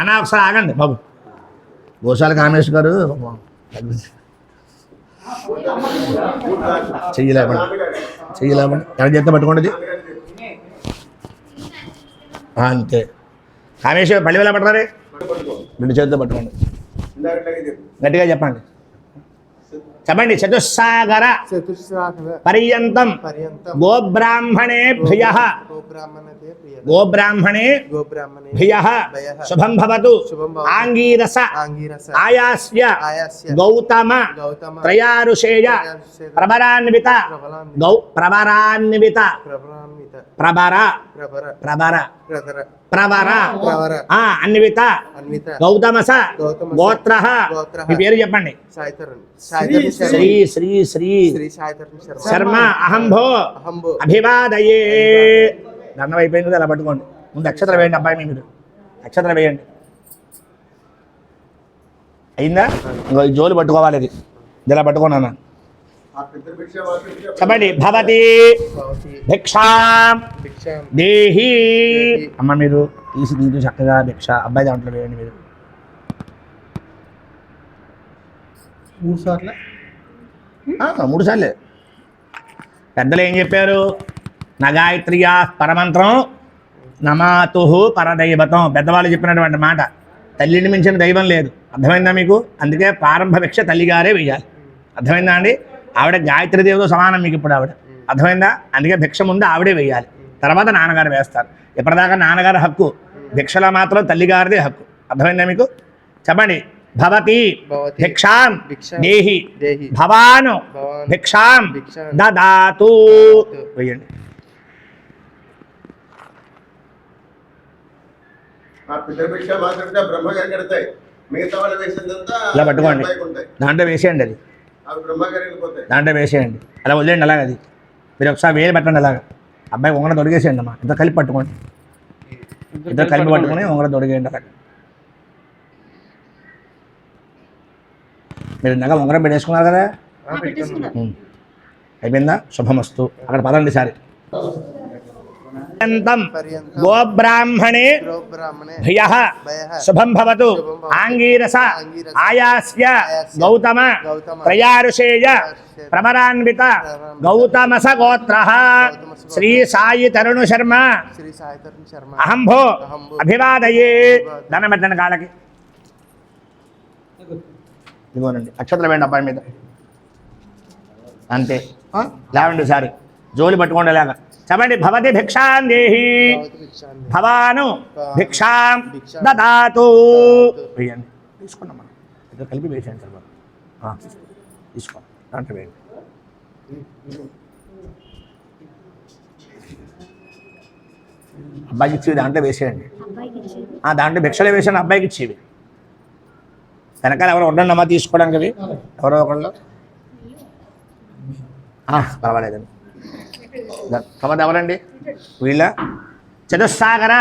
అన్నా ఒకసారి ఆగండి బాబు. గోశాల కామేష్ గారు చెయ్యలేమండి చెయ్యలేమండి ఎవరి చేత పట్టుకోండి అంతే. కామేష్ పళ్ళి వెళ్ళ పడతారే? రెండు చేతితో పట్టుకోండి. గట్టిగా చెప్పండి. చెప్పండి చతుస్సాగర పర్యంతం గోబ్రాహ్మణతే ప్రియ. గోబ్రాహ్మణే గోబ్రాహ్మణే భయ. భయః. శుభం భవతు. ఆంగీరస. ఆయాస్య. గౌతమ. త్రయారుషేయ. ప్రబరాన్విత గౌ ప్రబరాన్విత ప్రవర ఆ అన్విత. అన్విత. గౌతమస. గోత్ర. మీ పేరు చెప్పండి. శ్రీ శ్రీ. శ్రీ శర్మ. అహంభో. అభివాదయే. దండం అయిపోయింది కదా అలా పట్టుకోండి. ముందు నక్షత్రం వేయండి అబ్బాయి మీరు నక్షత్రం వేయండి. అయిందా? జోలు పట్టుకోవాలి ఇది ఇది ఇలా పట్టుకున్నాను చెప్పండి. భవతి. భిక్షాం. దేహి. అమ్మ మీరు తీసి దీంట్లో చక్కగా భిక్ష అబ్బాయి దాంట్లో వేయండి మీరు. మూడు సార్లు? మూడు సార్లే. పెద్దలు ఏం చెప్పారు? నగాయత్రియా పరమంత్రం నమాతు పరదైవతం. పెద్దవాళ్ళు చెప్పినటువంటి మాట. తల్లిని మించిన దైవం లేదు. అర్థమైందా మీకు? అందుకే ప్రారంభ భిక్ష తల్లిగారే వేయాలి. అర్థమైందా అండి? ఆవిడ గాయత్రి దేవతో సమానం మీకు ఇప్పుడు ఆవిడ. అర్థమైందా? అందుకే భిక్ష ముందు ఆవిడే వేయాలి. తర్వాత నాన్నగారు వేస్తారు. ఇప్పటిదాకా నాన్నగారి హక్కు. భిక్షలో మాత్రం తల్లిగారిదే హక్కు. అర్థమైందా మీకు? చెప్పండి. భవతి. భిక్షాం దేహి భవాను భిక్షాం దదాతు. వేయండి. ఇలా పట్టుకోండి. దాంట్లో వేసేయండి అది. దాంట్లో వేసేయండి. అలా వదిలేయండి అలాగ అది. మీరు ఒకసారి వేలు పెట్టండి అలాగ. అబ్బాయి ఉంగరం దొరికేసేయండి అమ్మా. ఇద్దరు కలిపి పట్టుకోండి. ఇద్దరు కలిపి పట్టుకొని ఉంగరం దొరికేయండి అలాగ. మీరు ఇందాక ఉంగరం పెట్టేసుకున్నారు కదా. అయిపోయిందా? శుభమస్తు. అక్కడ పదండి సారి. గోబ్రాహ్మణే గోబ్రాహ్మణే భయ శుభం భవతు. ఆంగీరస. ఆయాస్య. గౌతమ. త్రయారుషేయ త్రయారుషేయ. ప్రమరాన్విత. గౌతమస గోత్ర. శ్రీ సాయి తరుణు శర్మ శ్రీ సాయితరణ్ శర్మ అహంభో. అభివాదయే అభివాదయే. దండం పెట్టండి కాళ్ళకి ఇదిగోనండి అక్షత్రం వేయండి అబ్బాయి మీద అంతే? లేవండి సారి జోలి పట్టుకోండి లేక చెప్పండి భవతి భిక్షాం దేహి భవాను భిక్షాం. వేయండి తీసుకున్నాం మనం. ఇద్దరు కలిపి వేసేయండి సార్. ఆ, తీసుకో. దాంట్లో వేయండి. అబ్బాయికి ఇచ్చేవి దాంట్లో వేసేయండి. ఆ, దాంట్లో భిక్షలో వేసాను అబ్బాయికి ఇచ్చేవి. వెనకాల ఎవరు ఉండండి అమ్మా తీసుకోవడానికి అవి. ఎవరో ఒకళ్ళు. ఆ, పర్వాలేదండి. కమది ఎవరండి? వీళ్ళ? చతుస్సాగర.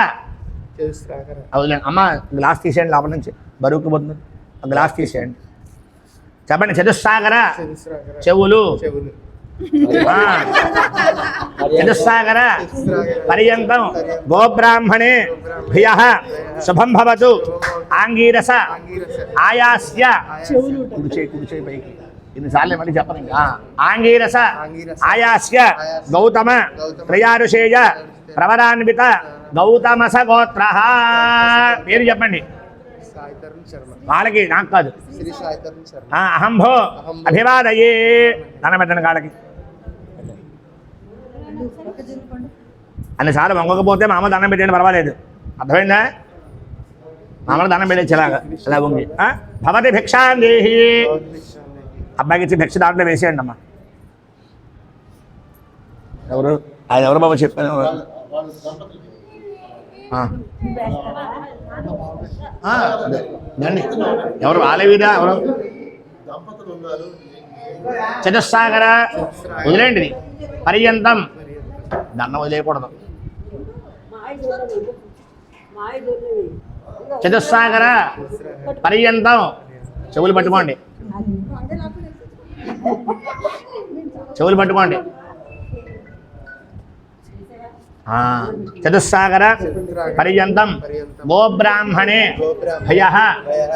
అవునండి అమ్మ గ్లాస్ తీసేయండి లోపల నుంచి. బరువుకి పోతుంది. గ్లాస్ తీసేయండి. చెప్పండి చతుస్సాగర. చెవులు. చతుస్సాగర. పర్యంతం గోబ్రాహ్మణే భయ శుభం భవతు. ఆంగీరస. ఆయాస్య. చెవులు కుడి చేయి కుడి చేయి పైకి. ఇన్నిసార్లు మళ్ళీ చెప్పను ఇంకా. ఆంగీరస. ఆయాస్య. గౌతమ. త్రయారుషేయ ప్రవరాన్విత గౌతమస గోత్ర పేరు చెప్పండి వాళ్ళకి నాకు కాదు అహంభో. అభివాదయే దండం పెట్టండి కాళ్ళకి అన్నిసార్లు వంగకపోతే మామ దండం పెట్టండి పర్వాలేదు అర్థమైందా మామూలు దండం పెట్టేసి ఇలాగా ఇలా వంగి? భవతి భిక్షాం దేహి భవతి భిక్షాం దేహి. అబ్బాయికి ఇచ్చి భిక్ష దాంట్లో వేసేయండి అమ్మా. ఎవరు? ఆయన ఎవరు బాబు చెప్పాను. ఎవరు? ఆలవీరా ఎవరు? దంపతులు ఉన్నారు చతుస్సాగర వదిలేండి. పర్యంతం. దండం వదిలేయకూడదు. చతుస్సాగర పర్యంతం. చెవులు పట్టుకోండి. చెవులు పట్టుకోండి. చతుస్సాగర పర్యంతం గోబ్రాహ్మణే భయ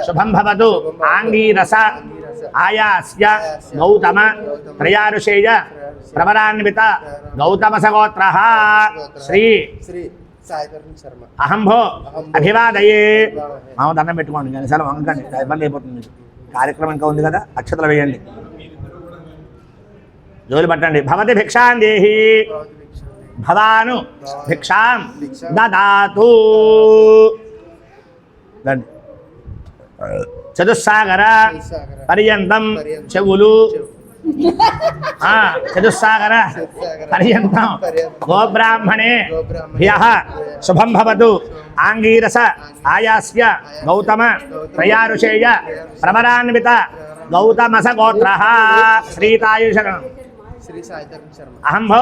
శుభం భవతు ఆంగీరస ఆయాస్య గౌతమ త్రయారుషేయ ప్రవరాన్విత గౌతమ సగోత్ర శ్రీ అహంభో అభివాదయే. మామ దండం పెట్టుకోండి. కానీ సార్ వంకండి ఇబ్బంది అయిపోతుంది. కార్యక్రమం ఇంకా ఉంది కదా? అక్షతలు వేయండి. జోలి పట్టండి. భవతి భిక్షాం దేహి భవాను భిక్షాం దదాతు. రండి చతుస్సాగర పర్యంతం చెవులు. చతుస్సాగర పర్యంతం. గోబ్రాహ్మణే భ్య శుభం భవతు. ఆంగీరస ఆయాస్య గౌతమ త్రయారుషేయ ప్రవరాన్విత గౌతమస గోత్ర. శ్రీతాయుషగం అహం భో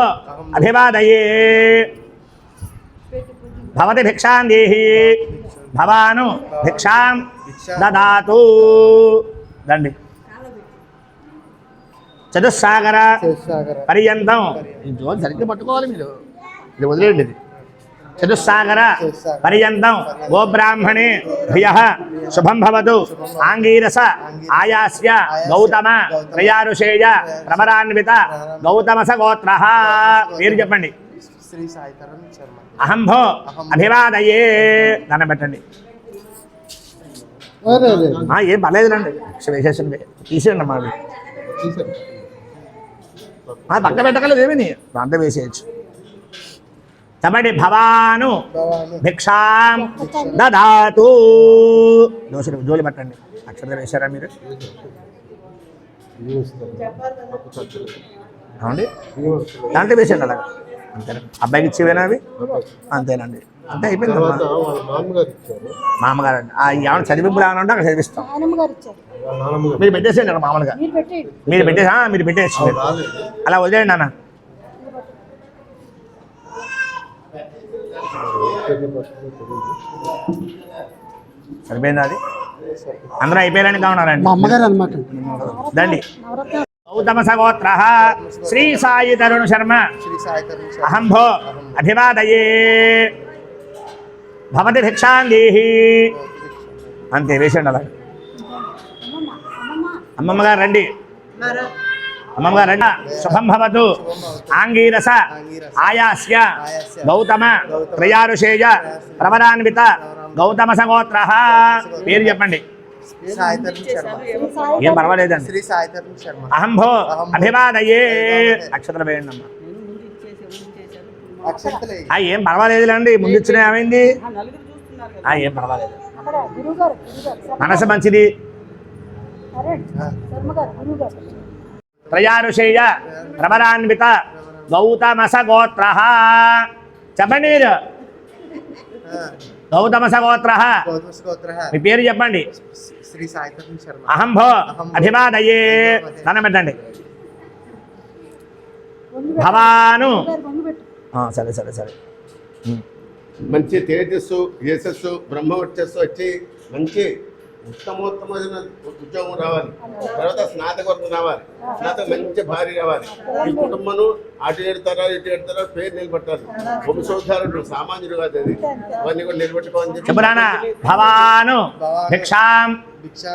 అభివాదయే భవతి భిక్షాం దేహి భవాను భిక్షాం దదాతు రండి చతుస్సాగర పర్యంతం. జోన్ సరిగ్గా పట్టుకోవాలి మీరు. ఇది వదిలేయండి ఇది. చతుస్సాగర పర్యంతం గోబ్రాహ్మణే భయ శుభం భవతు ఆంగీరస ఆయాస్య గౌతమ త్రయారుషేయ ప్రవరాన్విత గౌతమస గోత్ర పేరు చెప్పండి. శ్రీ సాయిధరం శర్మ అహం భో అభివాదయే. దండం పెట్టండి. ఏం పర్లేదులండి. వేసేసండి తీసేయండి అమ్మా. పక్క పెట్టగలదు ఏమని దాంట్లో వేసేయచ్చు. చెప్పండి భవాను. భిక్షాం దదాతు. దోషులు జోలి పట్టండి. అక్షర వేశారా మీరు? అవునండి దాంట్లో వేసేయండి అలాగా. అంతేనా? అబ్బాయికి ఇచ్చేవేనా అవి? అంతేనండి. అంతే అయిపోయింది మామగారు అండి ఆ ఏమైనా చదివింపులు ఏమైనా ఉంటే అక్కడ చదివిస్తాం. మీరు పెట్టేసేయండి అక్కడ మామూలుగా. మీరు పెట్టేసి ఆ, మీరు పెట్టేసి. అలా వదిలేయండి నాన్న. సరిపోయింది అది? అందరూ అయిపోయారని కావున్నారండి మా అమ్మగారు అనమాట. దండి. గౌతమ సగోత్ర శ్రీ సాయి తరుణ్ శర్మ. శ్రీ సాయిధరం శర్మ అహం భో అభివాదయే. భవతి భిక్షాం దేహి అంతే వేసేయండి అలా. అమ్మమ్మ అమ్మమ్మ. అమ్మమ్మ గారు రండి. గారు రండి శుభం భవతు. ఆంగీరస ఆయాస్య గౌతమ త్రయారుషేయ ప్రవరాన్విత గౌతమ సగోత్ర పేరు చెప్పండి. ఏం పర్వాలేదండి. శ్రీ సాయిధరం శర్మ. అహం భో అభివాదయే. అక్షతలు వేయండి అమ్మ. అక్షంతలే ఆ, ఏం పర్వాలేదులేండి ముందు ఇచ్చిన ఏమైంది? ఆ, ఏం పర్వాలేదు. మనసు మంచిది. త్రయారుషేయ ప్రవరాన్విత గౌతమస గోత్ర చెప్పండి మీరు. గౌతమస గోత్ర మీ పేరు చెప్పండి. అహం భో అభివాదయే దండం పెట్టండి. భవాను. సరే సరే సరే. మంచి తేజస్సు యశస్సు బ్రహ్మవర్చస్సు వచ్చి మంచి ఉత్తమోత్తమైన ఉద్యోగం రావాలి. తర్వాత స్నాతకొరకు రావాలి. స్నాతక మంచి భార్య రావాలి. ఈ కుటుంబం అటు ఏడుతారా ఇటు ఏడుతారా పేరు నిలబెట్టాలి. వంశోద్ధారుడు సామాన్యుడు కాదు అది. అవన్నీ కూడా నిలబెట్టుకోవాలని చెప్పి చెప్పురానా భవాను. భిక్షాం.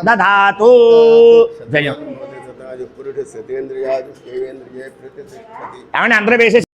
దధాతు జయం. అందరూ వేసేసి